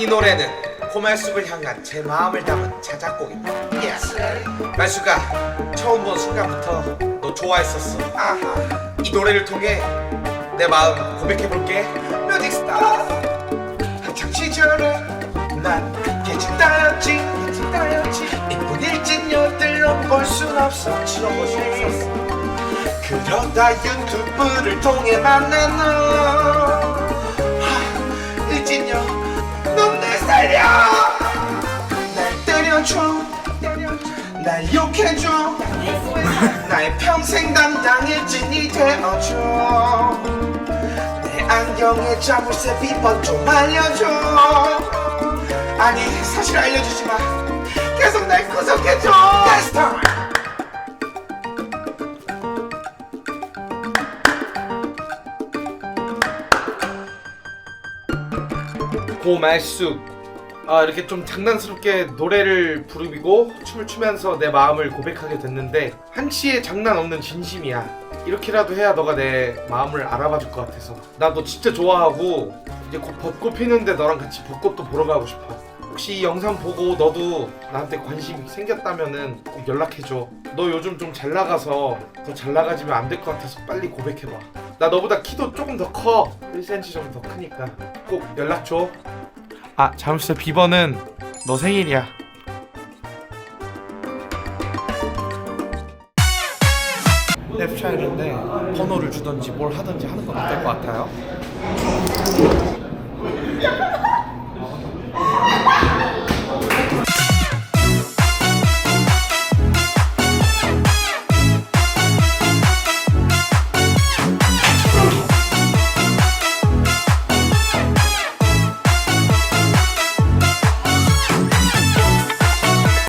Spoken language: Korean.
이 노래는 고말숙을 향한 제 마음을 담은 자작곡입니다. Yes. 말숙아, 처음 본 순간부터 너 좋아했었어. 아하. 이 노래를 통해 내 마음 고백해볼게. 뮤직스타. 한창 시절에 난 예측 따였지, 예측 따였지. 이쁜 일진녀들로 볼순 없었지. 그러다 유튜브를 통해 만난 너. 날 욕해줘. 나의 평생 담당 일진이 되어줘. 내 안경에 자물쇠 비번 좀 알려줘. 아니 사실 알려주지 마. 계속 날 구속해줘. Time. 고말숙 아 이렇게 좀 장난스럽게 노래를 부르고 춤을 추면서 내 마음을 고백하게 됐는데 한치의 장난 없는 진심이야. 이렇게라도 해야 너가 내 마음을 알아봐 줄 것 같아서. 나 너 진짜 좋아하고 이제 곧 벚꽃 피는데 너랑 같이 벚꽃도 보러 가고 싶어. 혹시 이 영상 보고 너도 나한테 관심 생겼다면은 꼭 연락해줘. 너 요즘 좀 잘 나가서 더 잘 나가지면 안 될 것 같아서 빨리 고백해봐. 나 너보다 키도 조금 더 커. 1cm 정도 더 크니까. 꼭 연락 줘 아, 잠시만 비번은 너 생일이야. 랩차이인데 번호를 주던지 뭘 하든지 하는 건 어떨 것 같아요?